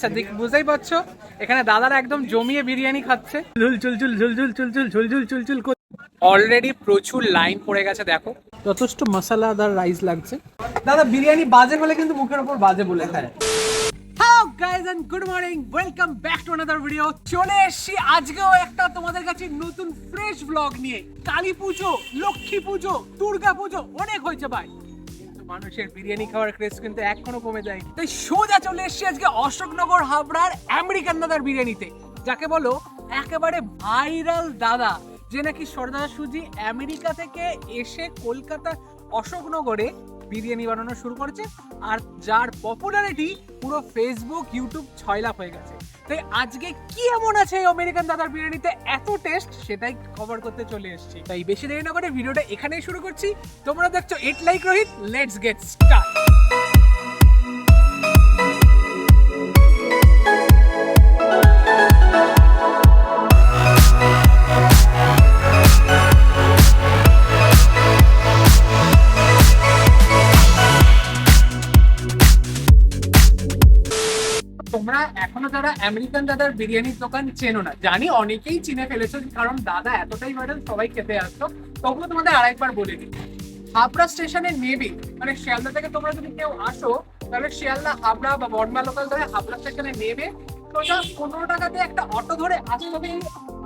আচ্ছা দেখ বুঝতেই পারছ এখানে দাদারা একদম জমিয়ে বিরিয়ানি খাচ্ছে ঝুল চুল চুল ঝুল ঝুল চুল চুল ঝুল ঝুল চুল চুল অলরেডি প্রচুর লাইন পড়ে গেছে দেখো যথেষ্ট মশলাদার রাইস লাগছে দাদা বিরিয়ানি বাজে বলে কিন্তু মুখের ওপর বাজে বলে খায় guys and good morning welcome back to another video চলে এসেছি আজকেও একটা তোমাদের কাছে নতুন ফ্রেশ ব্লগ নিয়ে কালী পুজো লক্ষ্মী পুজো দুর্গা পুজো অনেক হয়েছে ভাই মানুষের বিরিয়ানি খাওয়ার ক্রেজ কিন্তু এখনও কমে যায় তাই সোজা চলে এসেছি আজকে অশোকনগর হাবড়ার আমেরিকান দাদার বিরিয়ানিতে, যাকে বলো একেবারে ভাইরাল দাদা, যে নাকি সর্দার সুজি আমেরিকা থেকে এসে কলকাতা অশোকনগরে বিরিয়ানি বানানো শুরু করেছে, আর যার পপুলারিটি পুরো ফেসবুক ইউটিউব ছয় লাখ হয়ে গেছে। তাই আজকে কি এমন আছে এই আমেরিকান দাদার বিরিয়ানিতে? এত টেস্ট সেটাই কভার করতে চলে এসেছি। তাই বেশি দেরি না করে ভিডিওটা এখানেই শুরু করছি। তোমরা দেখছ eat like Rohit let's get start American দাদার বিরিয়ানির দোকান চেনো না। জানি অনেকেই চিনে ফেলেছো, কারণ দাদা এতটাই ভাইরাল সবাই খেতে আসতো। তবুও তোমাদের আরেকবার বলে দিই। হাবড়া স্টেশনে নেবে মানে শিয়ালদা থেকে তোমরা যদি কেউ আসো, তাহলে শিয়ালদা, হাবড়া বা বর্মা লোকাল ধরে হাবড়া স্টেশনে নেবে সোজা পনেরো টাকাতে একটা অটো ধরে আসতে হবে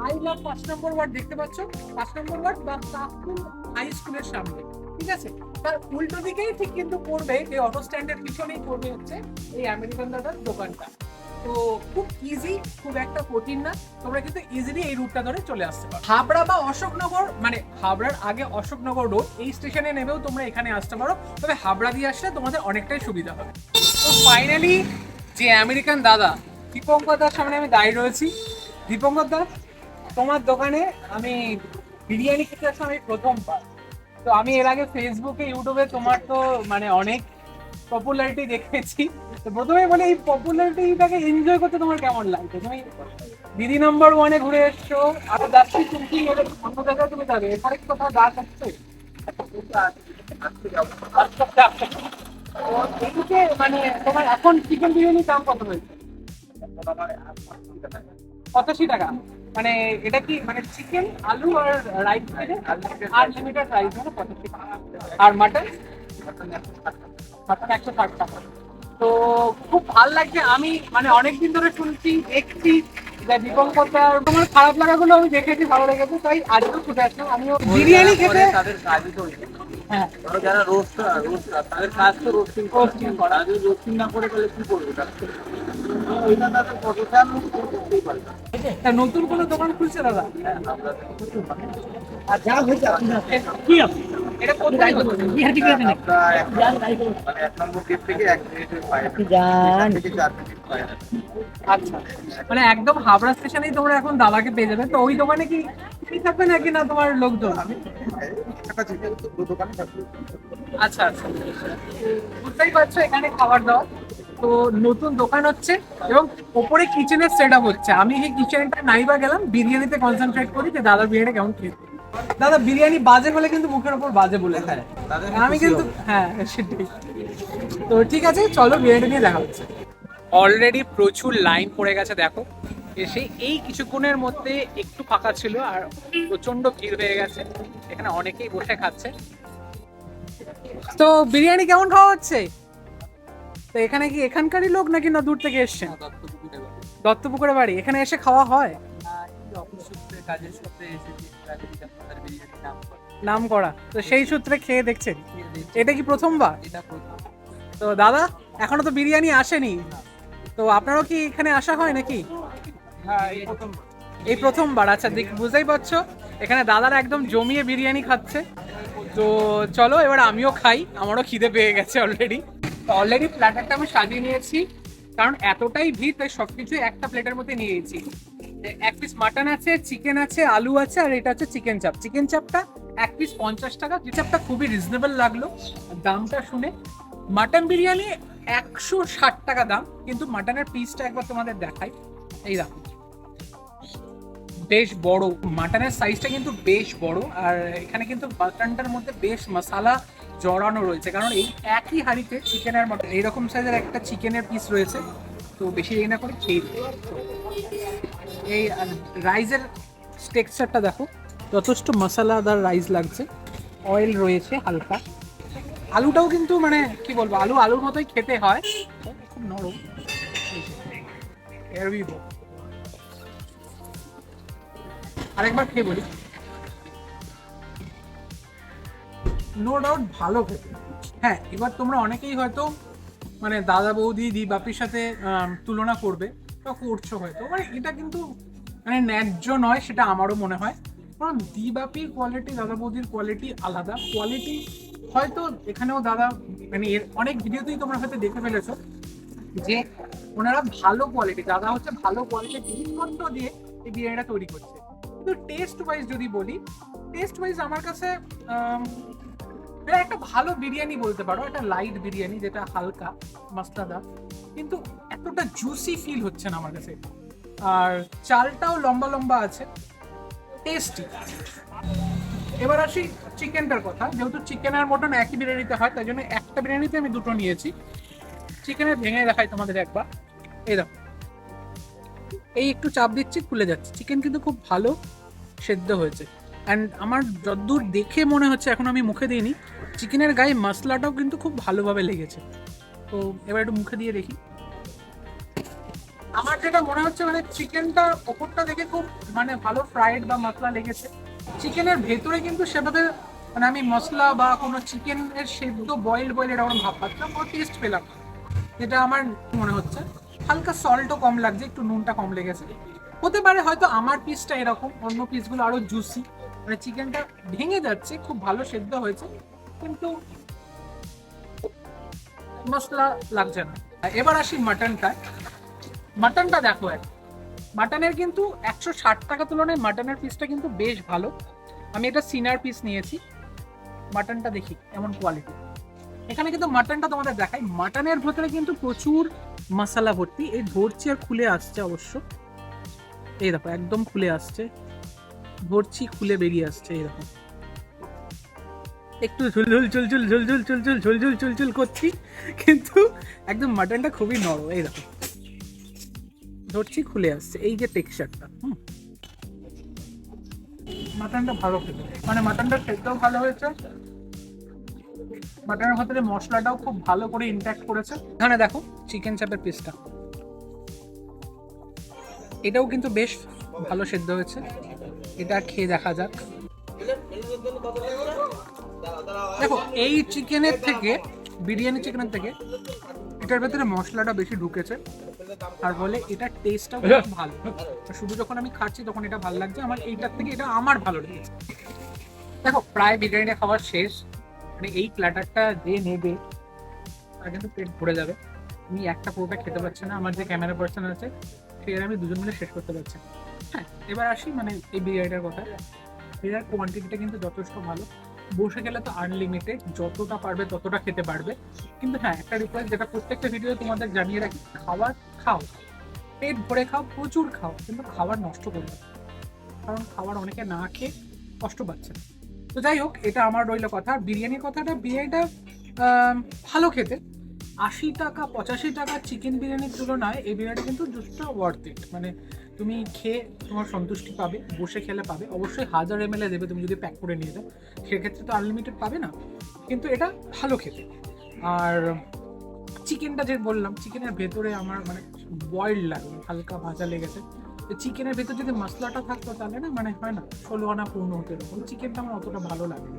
আই লাভ পাঁচ নম্বর ওয়ার্ড দেখতে পাচ্ছ। পাঁচ নম্বর ওয়ার্ড বা কাকুল হাই স্কুলের সামনে, ঠিক আছে? তার উল্টো দিকেই ঠিক কিন্তু পড়বে, এই অটো স্ট্যান্ডের পিছনেই পড়বে হচ্ছে এই আমেরিকান দাদার দোকানটা। তো খুব ইজি খুব একটা কঠিন না। তোমরা কিন্তু ইজিলি এই রুটটা ধরে চলে আসতে পারো। হাবড়া বা অশোকনগর মানে হাবড়ার আগে অশোকনগর রোড এই স্টেশনে নেমেও তোমরা এখানে আসতে পারো। তবে হাবড়া দিয়ে আসলে তোমাদের অনেকটাই সুবিধা হবে। তো ফাইনালি যে আমেরিকান দাদা, দীপঙ্কর দার সামনে আমি দাঁড়িয়ে রয়েছি। দীপঙ্কর দা, তোমার দোকানে আমি বিরিয়ানি খেতে আসলাম আমি প্রথমবার। তো আমি এর আগে ফেসবুকে ইউটিউবে তোমার তো মানে অনেক পপুলারিটি দেখেছি। তো প্রথমে বলে, এই পপুলারিটিটাকে এনজয় করতে তোমার কেমন লাগছে? তুমি দিদি নাম্বার ওয়ানে ঘুরে এসছো, আরও যাচ্ছি এলে অন্য জায়গায় তুমি যাবে। এখানে কোথাও দাস আসছে মানে তোমার এখন চিকেন বিরিয়ানির দাম কত হয়েছে? পঁচাশি টাকা। মানে এটা কি মানে চিকেন আলু আর রাইস লিমিটেড রাইস মানে পঁচাশি টাকা। আর মাটন মাটন একশো ষাট টাকা তো খুব ভালো লাগছে। আমি মানে অনেকদিন ধরে শুনছি দেখছি যে দীপঙ্কর তোমার খারাপ লাগাগুলো আমি দেখেছি ভালো লেগেছে। তাই আজকেও ছুটে আসলাম। আমিও বিরিয়ানি খেতে তাদের কাজই তো হ্যাঁ। যারা রোস্ট রোস্ট তাদের কাজ তো রোস্টিং Roasting করা। যদি রোস্টিং না করে তাহলে কি করবে? ওইটা তাদের প্রফেশন করতেই পারে। নতুন কোনো দোকান খুলছে দাদা? হ্যাঁ, আমরা তো প্রচুর মানে কি আছে মানে আচ্ছা। মানে একদম হাবড়া স্টেশনেই তোমরা এখন দাদাকে পেয়ে যাবে। তো ওই দোকানে কি তুমি থাকবে নাকি না তোমার লোকজন? আচ্ছা আচ্ছা। বুঝতেই পারছ এখানে খাবার দাবার তো নতুন দোকান হচ্ছে এবং ওপরে কিচেনের সেট আপ হচ্ছে। আমি এই কিচেনটা নাইবা গেলাম বিরিয়ানিতে কনসেন্ট্রেট করি যে দাদার বিরিয়ানি কেমন খেতে। দাদা বিরিয়ানি বাজে হলে কিন্তু মুখের উপর বাজে বলে খায় তাদের আমি কিন্তু হ্যাঁ সেটাই। তো ঠিক আছে চলো বিরিয়ানি নিয়ে দেখা হচ্ছে। অলরেডি প্রচুর লাইন পড়ে গেছে দেখো। এসে এই কিছুক্ষণের মধ্যে একটু ফাঁকা ছিল আর প্রচণ্ড ভিড় হয়ে গেছে। এখানে অনেকেই বসে খাচ্ছে। তো বিরিয়ানি কেমন খাওয়া হচ্ছে? তো এখানে কি এখানকারই লোক নাকি না দূর থেকে এসছেন? দত্তপুকুরে বাড়ি। এখানে এসে খাওয়া হয়? কাজের সূত্রে এসেছি নাম করা। তো সেই সূত্রে খেয়ে দেখছেন এটা কি প্রথমবার? তো দাদা, এখনও তো বিরিয়ানি আসেনি। তো আপনারও কি এখানে আসা হয় নাকি? এই এই প্রথমবার। আচ্ছা দেখ, বুঝতেই পারছ, এখানে দাদারা একদম জমিয়ে বিরিয়ানি খাচ্ছে। তো চলো, এবার আমিও খাই। আমারও খিদে পেয়ে গেছে অলরেডি অলরেডি প্ল্যাটারটা আমি সাজিয়ে নিয়েছি। কারণ এতটাই ভিড়, তাই সবকিছু একটা প্লেটের মধ্যে নিয়েছি। এক পিস মাটন আছে চিকেন আছে, আলু আছে, আর এটা হচ্ছে চিকেন চাপ চিকেন চাপটা এক পিস পঞ্চাশ টাকা, যে চাপটা খুবই রিজনেবল লাগল। দামটা শুনে। মাটন বিরিয়ানি একশো ষাট টাকা দাম, কিন্তু মাটনের পিসটা একবার তোমাদের দেখাই। এই দেখো। বেশ বড়। মাটনের সাইজটা কিন্তু বেশ বড়, আর এখানে কিন্তু মাটনটার মধ্যে বেশ মশালা জড়ানো রয়েছে। কারণ এই একই হাঁড়িতে চিকেন আর মটন এইরকম সাইজের একটা চিকেনের পিস রয়েছে। তো বেশি দেরি না করে খেয়ে। এই রাইসের টেক্সচারটা দেখো। যথেষ্ট মশলাদার রাইস লাগছে। অয়েল রয়েছে হালকা। আলুটাও কিন্তু মানে কি বলব, আলু আলুর মতোই খেতে হয়। খুব নরম। আরেকবার খেয়ে বলি। নো ডাউট ভালো খেতে। হ্যাঁ এবার তোমরা অনেকেই হয়তো মানে দাদা বৌদি দি বাপির সাথে তুলনা করবে। বা করছ হয়তো। মানে এটা কিন্তু মানে ন্যায্য নয় সেটা আমারও মনে হয়। কারণ দি বাপির কোয়ালিটি দাদা বৌদির কোয়ালিটি আলাদা। কোয়ালিটি হয়তো এখানেও দাদা মানে এর অনেক ভিডিওতেই তোমরা হয়তো দেখে ফেলেছো যে ওনারা ভালো কোয়ালিটি দাদা হচ্ছে ভালো কোয়ালিটির জিনিসপত্র দিয়ে এই বিরিয়ানিটা তৈরি করছে। কিন্তু টেস্ট ওয়াইজ যদি বলি টেস্ট ওয়াইজ আমার কাছে আম, একটা ভালো বিরিয়ানি বলতে পারো একটা লাইট বিরিয়ানি যেটা হালকা মশলাদার কিন্তু এতটা জুসি ফিল হচ্ছে না আমার কাছে। আর চালটাও লম্বা লম্বা আছে। টেস্টি এবার আসি চিকেনটার কথা। যেহেতু চিকেন আর মটন একই বিরিয়ানিতে হয়, তাই জন্য একটা বিরিয়ানিতে আমি দুটো নিয়েছি। চিকেনের ভেঙে দেখাই তোমাদের একবার। এই দেখো। এই একটু চাপ দিচ্ছি, খুলে যাচ্ছে। চিকেন কিন্তু খুব ভালো সেদ্ধ হয়েছে। অ্যান্ড আমার যদ্দূর দেখে মনে হচ্ছে, এখন আমি মুখে দিইনি চিকেনের গায়ে মশলাটাও কিন্তু খুব ভালোভাবে লেগেছে। তো এবার একটু মুখে দিয়ে দেখি। যেটা মনে হচ্ছে মানে চিকেনটা ওপরটা দেখে খুব মানে ভালো ফ্রাইড বা মশলা লেগেছে। চিকেনের ভেতরে কিন্তু সেভাবে মানে আমি মশলা বা কোনো চিকেনের সেদ্ধ বয়েল বয়েল এরকম ভাব পাচ্ছিলাম, কোনো টেস্ট পেলাম। যেটা আমার মনে হচ্ছে। হালকা সল্টও কম লাগছে, একটু নুনটা কম লেগেছে। হতে পারে হয়তো আমার পিসটা এরকম, অন্য পিসগুলো আরও জুসি মানে চিকেনটা ভেঙে যাচ্ছে, খুব ভালো সেদ্ধ হয়েছে, কিন্তু মশলা লাগছে না। এবার আসি মাটনটায় মাটনটা দেখো এক। মাটনের কিন্তু একশো ষাট টাকা তুলনায় মাটনের পিসটা কিন্তু বেশ ভালো। আমি এটা সিনার পিস নিয়েছি। মাটনটা দেখি এমন কোয়ালিটি এখানে কিন্তু মাটনটা তোমাদের দেখাই। মাটনের ভেতরে কিন্তু প্রচুর মশলা ভর্তি। এই ধরছি আর খুলে আসছে অবশ্য। এই দেখো, একদম খুলে আসছে। ধরছি খুলে বেরিয়ে আসছে এরকম একটু ঝুলঝুল চুলঝুল ঝুলঝুল চুলঝুল ঝুলঝুল চুলঝুল করছি। কিন্তু একদম মাটনটা খুবই নরম, এই দেখো। ধরছি, খুলে আসছে। এই যে টেক্সচারটা হুম। মাটনটা ভালো খেতে। মানে মাটনটা খেতেও ভালো হয়েছে। মাটনের ভেতরে মশলাটাও খুব ভালো করে ইন্ট্যাক্ট করেছে। এখানে দেখো চিকেন চাপের পিসটা এটাও কিন্তু বেশ ভালো সেদ্ধ হয়েছে। এটা খেয়ে দেখা যাক। দেখো, এই চিকেনের থেকে, বিরিয়ানি চিকেনের থেকে, এটার ভেতরে মশলাটা বেশি ঢুকেছে। আর বলে এটা টেস্টটাও খুব ভালো। শুধু যখন আমি খাচ্ছি তখন এটা ভালো লাগছে আমার এইটার থেকে এটা আমার ভালো লেগেছে। দেখো প্রায় বিরিয়ানিটা খাওয়ার শেষ। মানে এই প্ল্যাটারটা যে নেবে তার কিন্তু পেট ভরে যাবে। আমি একটা পুরোটা খেতে পারছি না আমার যে ক্যামেরা পার্সন আছে সে আর আমি দুজন মিলে শেষ করতে পারছি হ্যাঁ এবার আসি মানে এই বিরিয়ানিটার কথা বিরিয়ানির কোয়ান্টিটিটা কিন্তু যথেষ্ট ভালো। বসে গেলে তো আনলিমিটেড যতটা পারবে ততটা খেতে পারবে। কিন্তু হ্যাঁ একটা রিকোয়েস্ট যেটা প্রত্যেকটা ভিডিও তোমাদের জানিয়ে রাখি খাবার খাও। পেট ভরে খাও, প্রচুর খাও, কিন্তু খাবার নষ্ট করবে না। কারণ খাবার অনেকে না খেয়ে কষ্ট পাচ্ছে তো যাই হোক, এটা আমার রইল কথা। আর বিরিয়ানির কথাটা, বিরিয়ানিটা ভালো খেতে। আশি টাকা, পঁচাশি টাকা চিকেন বিরিয়ানির তুলনায় এই বিরিয়ানি কিন্তু যথেষ্ট ওয়ার্থ ইট মানে তুমি খেয়ে তোমার সন্তুষ্টি পাবে, বসে খেলে পাবে। অবশ্যই হাজার এম দেবে তুমি যদি প্যাক করে নিয়ে যাও। সেক্ষেত্রে তো আনলিমিটেড পাবে না। কিন্তু এটা ভালো খেতে। আর চিকেনটা যে বললাম, চিকেনের ভেতরে আমার মানে বয়েল লাগে, হালকা ভাজা লেগেছে। চিকেনের ভেতর যদি মশলাটা থাকতো তাহলে না মানে হয় না, ষোলো আনা পূর্ণ হতে এরকম। চিকেনটা আমার অতটা ভালো লাগেনি।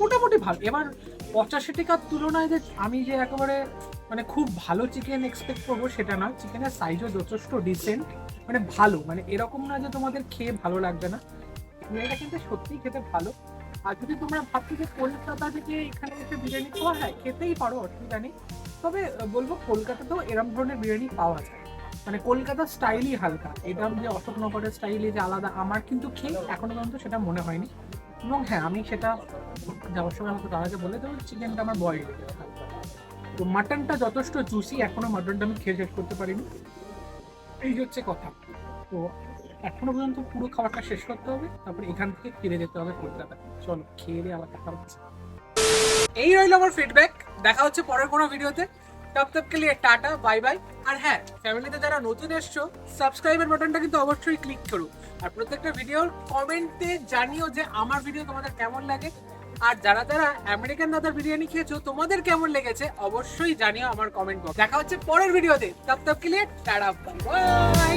মোটামুটি ভালো। এবার পঁচাশি টাকার তুলনায় যে আমি যে একেবারে মানে খুব ভালো চিকেন এক্সপেক্ট করব সেটা নয় চিকেনের সাইজও যথেষ্ট ডিসেন্ট মানে ভালো। মানে এরকম না যে তোমাদের খেয়ে ভালো লাগবে না। বিরিয়ানিটা কিন্তু সত্যিই খেতে ভালো। আর যদি তোমরা ভাবছ যে কলকাতা থেকে এখানে এসে বিরিয়ানি খাওয়া হয়, খেতেই পারো, অসুবিধা নেই। তবে বলব কলকাতাতেও এরম ধরনের বিরিয়ানি পাওয়া যায়। মানে কলকাতার স্টাইলই হালকা। এটা যে অশোকনগরের স্টাইলে যে আলাদা, আমার কিন্তু খেয়ে এখনও পর্যন্ত সেটা মনে হয়নি। এবং হ্যাঁ আমি সেটা যাওয়ার সময় হয়তো দাদাকে বলে দেবো, চিকেনটা আমার বয়েল তো মাটনটা যথেষ্ট জুসি এখনও মাটনটা আমি খেয়ে শেষ করতে পারিনি। এই হচ্ছে কথা। তো এখনও পর্যন্ত পুরো খাবারটা শেষ করতে হবে, তারপরে এখান থেকে ফিরে যেতে হবে কলকাতা। চলো, খেয়ে দিয়ে আবার দেখা হচ্ছে। এই রইল আমার ফিডব্যাক দেখা হচ্ছে পরের কোনো ভিডিওতে টপকে লিয়ে টাটা বাই বাই আর হ্যাঁ ফ্যামিলিতে যারা নতুন এসছো সাবস্ক্রাইবের বাটনটা কিন্তু অবশ্যই ক্লিক করো। আর প্রত্যেকটা ভিডিওর কমেন্টে জানিও যে আমার ভিডিও তোমাদের কেমন লাগে। আর যারা যারা আমেরিকান দাদার বিরিয়ানি খেয়েছো, তোমাদের কেমন লেগেছে, অবশ্যই জানিও আমার কমেন্ট বক্স দেখা হচ্ছে পরের ভিডিওতে তব তব কে লিয়ে টাটা বাই বাই